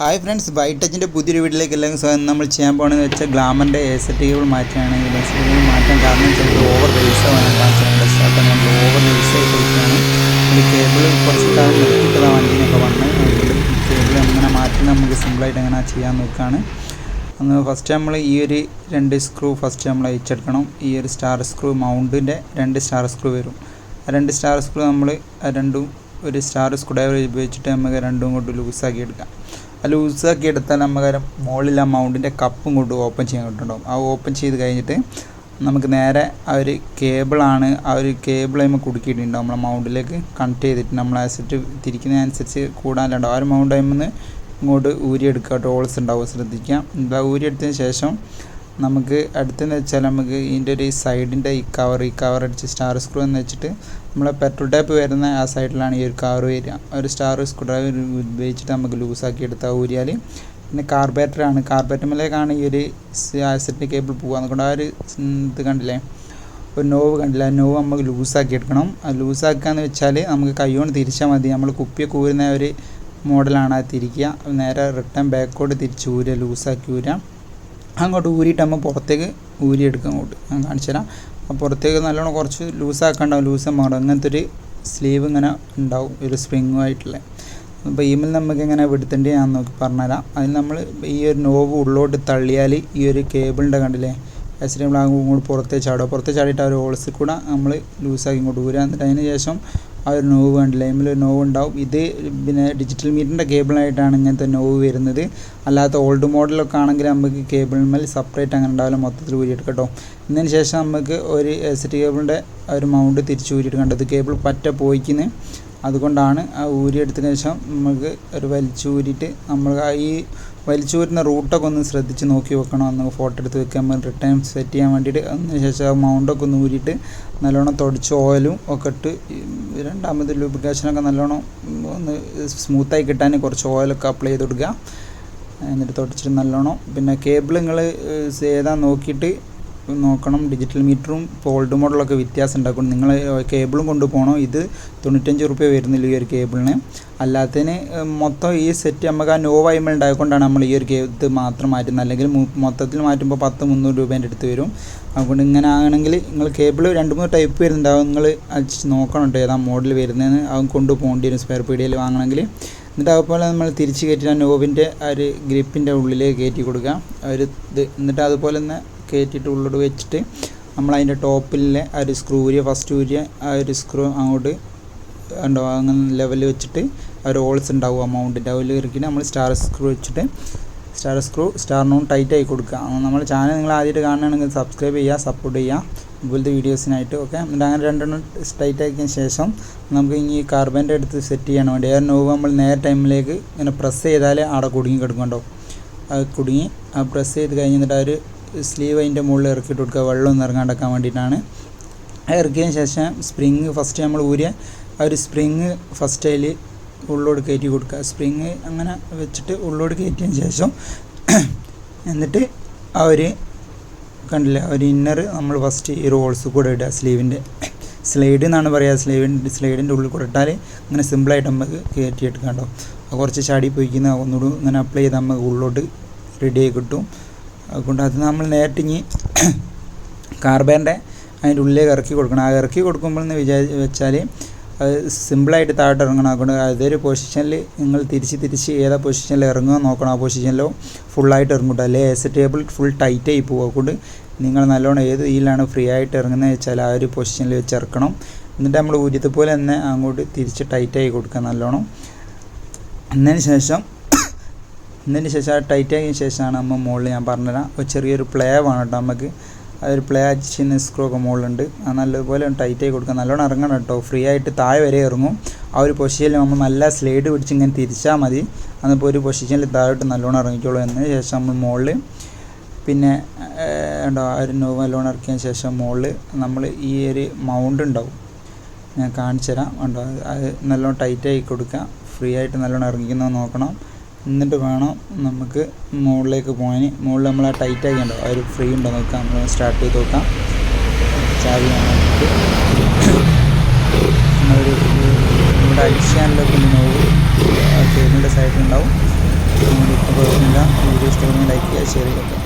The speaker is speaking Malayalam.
ഹായ് ഫ്രണ്ട്സ് ബൈടച്ചിന്റെ പുതിയൊരു വീട്ടിലേക്ക് എല്ലാവർക്കും സ്വാഗതം. നമ്മൾ ചെയ്യാൻ പോകണമെന്ന് വെച്ചാൽ ഗ്ലാമറിന്റെ എ സെറ്റ് കേബിൾ മാറ്റുകയാണെങ്കിൽ എ സെറ്റ് കേബിൾ മാറ്റാൻ കാരണം ചിലപ്പോൾ ഓവർ റേസ് ആവാൻ കാണിച്ചിട്ടുണ്ട് അപ്പോൾ നമ്മൾ ഓവർ റേസ് ആയി കൊടുക്കുകയാണ് ഈ കേബിൾ കുറച്ച് കാലം നിർത്തിയിട്ടതാണ് വണ്ടീനൊക്കെ വന്ന്. കേബിൾ എങ്ങനെ മാറ്റി നമുക്ക് സിമ്പിളായിട്ട് എങ്ങനെ ചെയ്യാൻ നോക്കുകയാണ്. അന്ന് ഫസ്റ്റ് നമ്മൾ ഈ ഒരു രണ്ട് സ്ക്രൂ ഫസ്റ്റ് നമ്മൾ അയച്ചെടുക്കണം ഈ ഒരു സ്റ്റാർ സ്ക്രൂ മൗണ്ടിന്റെ രണ്ട് സ്റ്റാർ സ്ക്രൂ വരും. രണ്ട് സ്റ്റാർ സ്ക്രൂ നമ്മൾ രണ്ടും ഒരു സ്റ്റാർ സ്ക്രൂ ഡ്രൈവർ ഉപയോഗിച്ചിട്ട് നമുക്ക് രണ്ടും കൊണ്ട് ലൂസാക്കി എടുക്കാം. ലൂസാക്കി എടുത്താൽ നമുക്ക് മുകളിൽ ആ മൗണ്ടിന്റെ കപ്പും കൊണ്ട് ഓപ്പൺ ചെയ്യാൻ കിട്ടുന്നുണ്ടാവും. ആ ഓപ്പൺ ചെയ്ത് കഴിഞ്ഞിട്ട് നമുക്ക് നേരെ ആ ഒരു കേബിളാണ് ആ ഒരു കേബിൾ അതിന് കുടുക്കിയിട്ടുണ്ടാവും നമ്മളെ മൗണ്ടിലേക്ക് കണക്ട് ചെയ്തിട്ട്. നമ്മൾ അസറ്റ് തിരിക്കുന്നതിനനുസരിച്ച് കൂടാനുണ്ടാവും. ആ ഒരു മൗണ്ട് അതിൽ ഇങ്ങോട്ട് ഊരിയെടുക്കുക ടോൾസ് ഉണ്ടാവും. ശ്രദ്ധിക്കാം ഊരി ഊരിയെടുത്തതിന് ശേഷം നമുക്ക് അടുത്തെന്ന് വെച്ചാൽ നമുക്ക് ഇതിന്റെ ഒരു സൈഡിന്റെ ഈ കവർ ഈ കവർ അടിച്ച് സ്റ്റാർ സ്ക്രൂ എന്ന് വെച്ചിട്ട് നമ്മളെ പെട്രോൾ ടാപ്പ് വരുന്ന ആ സൈഡിലാണ് ഈ ഒരു കവർ വരിക. ഒരു സ്റ്റാർ സ്ക്രൂ ഡ്രൈവർ ഉപയോഗിച്ചിട്ട് നമുക്ക് ലൂസാക്കി എടുത്താൽ ഊരിയാൽ പിന്നെ കാർബേറ്ററാണ് കാർബേറ്ററിലേക്കാണ് ഈ ഒരു ആസിഡിന്റെ കേബിൾ പോകുക അതുകൊണ്ട് ആ ഒരു ഇത് കണ്ടില്ലേ? ഒരു നോവ് കണ്ടില്ല? ആ നോവ് നമുക്ക് ലൂസാക്കി എടുക്കണം. ആ വെച്ചാൽ നമുക്ക് കൈകൊണ്ട് തിരിച്ചാൽ മതി. നമ്മൾ കുപ്പി കൂരുന്ന ഒരു മോഡലാണ് അത് തിരിക്കുക. നേരെ റിട്ടേൺ ബാക്കോട്ട് തിരിച്ച് ഊരുക. ലൂസാക്കി ഊരുക. അങ്ങോട്ട് ഊരിയിട്ടാകുമ്പോൾ നമ്മൾ പുറത്തേക്ക് ഊരിയെടുക്കുക അങ്ങോട്ട്. ഞാൻ കാണിച്ചു തരാം. അപ്പോൾ പുറത്തേക്ക് നല്ലോണം കുറച്ച് ലൂസാക്കണ്ടാവും ലൂസ് മാറും അങ്ങനത്തെ ഒരു സ്ലീവ് ഇങ്ങനെ ഉണ്ടാവും ഒരു സ്പ്രിങ്ങുമായിട്ടുള്ള അപ്പോൾ ഈമിൽ നമുക്ക് എങ്ങനെ വിടുത്തേണ്ടി ഞാൻ നോക്കി പറഞ്ഞുതരാം. അതിന് നമ്മൾ ഈ ഒരു നോവ് ഉള്ളോട്ട് തള്ളിയാൽ ഈ ഒരു കേബിളിന്റെ കണ്ടില്ലേ? എസ് ഡി ആകുമ്പോൾ ഇങ്ങോട്ട് പുറത്തേ ചാടുക പുറത്തേ ചാടിയിട്ട് ആ ഒരു ഹോൾസിൽ കൂടെ നമ്മൾ ലൂസാക്കി ഇങ്ങോട്ട് ഊരുക എന്നിട്ട് അതിന് ശേഷം ആ ഒരു നോവ് കണ്ടില്ല? ഒരു നോവ് ഉണ്ടാവും. ഇത് പിന്നെ ഡിജിറ്റൽ മീറ്ററിന്റെ കേബിളായിട്ടാണ് ഇങ്ങനത്തെ നോവ് വരുന്നത്. അല്ലാത്ത ഓൾഡ് മോഡലൊക്കെ ആണെങ്കിൽ നമുക്ക് കേബിളിന്മേൽ സെപ്പറേറ്റ് അങ്ങനെ ഉണ്ടാവില്ല. മൊത്തത്തിൽ ഊരിയെടുക്കാം കേട്ടോ. ഇതിന് ശേഷം നമുക്ക് ഒരു എസ് ടി കേബിളിന്റെ ഒരു മൗണ്ട് തിരിച്ച് ഊരിയെടുക്കേണ്ടത് കേബിൾ പറ്റ പോയിക്കുന്നത് അതുകൊണ്ടാണ് ആ ഊരി ഊരിയെടുത്തതിന് ശേഷം നമുക്ക് ഒരു വലിച്ചൂരിയിട്ട് നമ്മൾ ഈ വലിച്ചൂരുന്ന റൂട്ടൊക്കെ ഒന്ന് ശ്രദ്ധിച്ച് നോക്കി വെക്കണം. അന്ന് ഫോട്ടോ എടുത്ത് വെക്കാൻ റിട്ടേൺ സെറ്റ് ചെയ്യാൻ വേണ്ടിയിട്ട്. അതിന് ശേഷം മൗണ്ടൊക്കെ ഒന്ന് ഊരിയിട്ട് നല്ലോണം തുടച്ച് ഓയിലും ഒക്കെ ഇട്ട് രണ്ടാമത് ലൂബ്രിക്കേഷനൊക്കെ നല്ലോണം ഒന്ന് സ്മൂത്തായി കിട്ടാൻ കുറച്ച് ഓയിലൊക്കെ അപ്ലൈ ചെയ്ത് കൊടുക്കുക. എന്നിട്ട് തുടച്ചിട്ട് നല്ലോണം പിന്നെ കേബിൾ നിങ്ങൾ ഏതാ നോക്കിയിട്ട് നോക്കണം. ഡിജിറ്റൽ മീറ്ററും ഓൾഡ് മോഡലൊക്കെ വ്യത്യാസം ഉണ്ടാക്കും. നിങ്ങൾ കേബിളും കൊണ്ടുപോകണം ഇത് തൊണ്ണൂറ്റഞ്ച് റുപ്യ വരുന്നില്ല ഈ ഒരു കേബിളിന് അല്ലാത്തതിന് മൊത്തം ഈ സെറ്റ് നമുക്ക് ആ നോവ് ഐമൽ ഉണ്ടായതുകൊണ്ടാണ് നമ്മൾ ഈ ഒരു ഇത് മാത്രം മാറ്റുന്നത്. അല്ലെങ്കിൽ മൊത്തത്തിൽ മാറ്റുമ്പോൾ പത്ത് മുന്നൂറ് രൂപേന്റെ അടുത്ത് വരും. അതുകൊണ്ട് ഇങ്ങനെ ആണെങ്കിൽ നിങ്ങൾ കേബിൾ രണ്ട് മൂന്ന് ടൈപ്പ് വരുന്നുണ്ടാവും. നിങ്ങൾ നോക്കണം കേട്ടോ ഏതാ മോഡൽ വരുന്നതെന്ന്. അവൻ കൊണ്ടുപോകേണ്ടി വരും സ്പെയർ പീഡിയയിൽ വാങ്ങണമെങ്കിൽ. എന്നിട്ട് അതുപോലെ നമ്മൾ തിരിച്ച് കയറ്റി ആ നോവിന്റെ ആ ഒരു ഗ്രിപ്പിന്റെ ഉള്ളിലേക്ക് കയറ്റി കൊടുക്കുക. ഒരു ഇത്. എന്നിട്ട് അതുപോലെ തന്നെ കയറ്റിയിട്ട് ഉള്ളോട്ട് വെച്ചിട്ട് നമ്മൾ അതിന്റെ ടോപ്പിലെ ആ ഒരു സ്ക്രൂ ഊരിയ ഫസ്റ്റ് ഊരിയ ആ ഒരു സ്ക്രൂ അങ്ങോട്ട് ഉണ്ടോ അങ്ങനെ ലെവലിൽ വെച്ചിട്ട് ആ ഒരു ഹോൾസ് ഉണ്ടാവും ആ മൗണ്ടിന്റെ അതിൽ ഇറക്കിയിട്ട് നമ്മൾ സ്റ്റാർ സ്ക്രൂ വെച്ചിട്ട് സ്റ്റാർ സ്ക്രൂ സ്റ്റാറിനോട് ടൈറ്റ് ആയി കൊടുക്കുക. നമ്മൾ ചാനൽ നിങ്ങൾ ആദ്യമായിട്ട് കാണുകയാണെങ്കിൽ സബ്സ്ക്രൈബ് ചെയ്യുക സപ്പോർട്ട് ചെയ്യുക. ഇതുപോലത്തെ വീഡിയോസിനായിട്ട് ഓക്കെ എന്നിട്ട് അങ്ങനെ രണ്ടെണ്ണം ടൈറ്റ് ആക്കിയതിന് ശേഷം നമുക്ക് ഇനി കാർബന്റെ അടുത്ത് സെറ്റ് ചെയ്യണം വേണ്ടി ആ നോവ് നമ്മൾ നേരെ ടൈമിലേക്ക് ഇങ്ങനെ പ്രസ് ചെയ്താൽ അവിടെ കുടുങ്ങി കിടക്കുന്നുണ്ടോ അത് കുടുങ്ങി ആ പ്രസ് ചെയ്ത് കഴിഞ്ഞിട്ട് ആ ഒരു സ്ലീവ് അതിന്റെ മുകളിൽ ഇറക്കിയിട്ട് കൊടുക്കുക. വെള്ളം ഒന്ന് ഇറങ്ങാണ്ടക്കാൻ വേണ്ടിയിട്ടാണ്. ഇറക്കിയതിന് ശേഷം സ്പ്രിങ് ഫസ്റ്റ് നമ്മൾ ഊരിയ ആ ഒരു സ്പ്രിങ് ഫസ്റ്റ് അതിൽ ഉള്ളോട് കയറ്റി കൊടുക്കുക. സ്പ്രിങ് അങ്ങനെ വെച്ചിട്ട് ഉള്ളോട് കയറ്റിയതിന് ശേഷം എന്നിട്ട് ആ ഒരു കണ്ടില്ല ഒരു ഇന്നർ നമ്മൾ ഫസ്റ്റ് ഈ റോൾസ് കൂടെ ഇടുക സ്ലീവിന്റെ. സ്ലൈഡ് എന്നാണ് പറയുക. സ്ലീവിന്റെ സ്ലൈഡിന്റെ ഉള്ളിൽ കൂടെ ഇട്ടാൽ അങ്ങനെ സിമ്പിളായിട്ട് നമുക്ക് കയറ്റി കേട്ടോ. കുറച്ച് ചാടി പോയിക്കുന്ന ഒന്നുകൂടി ഇങ്ങനെ അപ്ലൈ ചെയ്താൽ നമുക്ക് ഉള്ളോട്ട് റെഡിയായി കിട്ടും. അതുകൊണ്ട് അത് നമ്മൾ നേരിട്ട് ഇനി കാർബേന്റെ അതിന്റെ ഉള്ളിലേക്ക് ഇറക്കി കൊടുക്കണം. ആ ഇറക്കി കൊടുക്കുമ്പോൾ എന്ന് വിചാരി വെച്ചാൽ അത് സിമ്പിളായിട്ട് താഴോട്ട് ഇറങ്ങണം. അതുകൊണ്ട് അതൊരു പൊസിഷനിൽ നിങ്ങൾ തിരിച്ച് തിരിച്ച് ഏതാ പൊസിഷനിൽ ഇറങ്ങുക നോക്കണം. ആ പൊസിഷനിലോ ഫുള്ളായിട്ട് ഇറങ്ങൂട്ടോ. അല്ലെ? എസ് ടേബിൾ ഫുൾ ടൈറ്റ് ആയി പോകും അതുകൊണ്ട് നിങ്ങൾ നല്ലോണം ഏത് ഇതിലാണ് ഫ്രീ ആയിട്ട് ഇറങ്ങുന്നത് വെച്ചാൽ ആ ഒരു പൊസിഷനിൽ വെച്ച് ഇറക്കണം. എന്നിട്ട് നമ്മൾ ഊരിയത്തെ പോലെ തന്നെ അങ്ങോട്ട് തിരിച്ച് ടൈറ്റായി കൊടുക്കുക നല്ലോണം. എന്നതിന് ശേഷം എന്നതിന് ശേഷം ടൈറ്റ് ആക്കിയതിന് ശേഷമാണ് നമ്മൾ മുകളിൽ ഞാൻ പറഞ്ഞുതരാം. ഒരു ചെറിയൊരു പ്ലേ വേണം കേട്ടോ നമുക്ക് അതൊരു പ്ലേ അടിച്ചിന് സ്ക്രൂ ഒക്കെ മുകളിലുണ്ട് അത് നല്ലപോലെ ടൈറ്റ് ആയി കൊടുക്കുക നല്ലോണം ഇറങ്ങണം കേട്ടോ. ഫ്രീ ആയിട്ട് താഴെ വരെ ഇറങ്ങും. ആ ഒരു പൊസിഷനിൽ നമ്മൾ നല്ല സ്ലൈഡ് പിടിച്ച് ഇങ്ങനെ തിരിച്ചാൽ മതി. അന്നിപ്പോൾ ഒരു പൊസിഷനിൽ താഴോട്ട് നല്ലോണം ഇറങ്ങിക്കോളൂ. എന്നതിന് ശേഷം നമ്മൾ മുകളിൽ പിന്നെ ഉണ്ടോ ആ ഒരു നോവ് നല്ലോണം ഇറക്കിയതിന് ശേഷം മുകളിൽ നമ്മൾ ഈ ഒരു മൗണ്ട് ഉണ്ടാവും. ഞാൻ കാണിച്ചു തരാം ഉണ്ടോ അത് നല്ലോണം ടൈറ്റായി കൊടുക്കുക ഫ്രീ ആയിട്ട് നല്ലോണം ഇറങ്ങിക്കുന്നത് നോക്കണം. എന്നിട്ട് വേണം നമുക്ക് മുകളിലേക്ക് പോകാൻ. മുകളിൽ നമ്മൾ ആ ടൈറ്റ് ആക്കി ഉണ്ടോ ആ ഒരു ഫ്രീ ഉണ്ടോ നോക്കാം. നമ്മൾ സ്റ്റാർട്ട് ചെയ്ത് നോക്കാം. ചാവി നമുക്ക് നമ്മളൊരു നമ്മുടെ അടിച്ചാനിലൊക്കെ ഒന്ന് നോവ് ആ കേബിളിന്റെ സൈഡിലുണ്ടാവും നമ്മൾ ഇപ്പോൾ കുഴപ്പമില്ല. വീഡിയോ ഇഷ്ടപ്പെടുന്ന ലൈക്ക് ചെയ്യുക ഷെയർ ചെയ്യുക.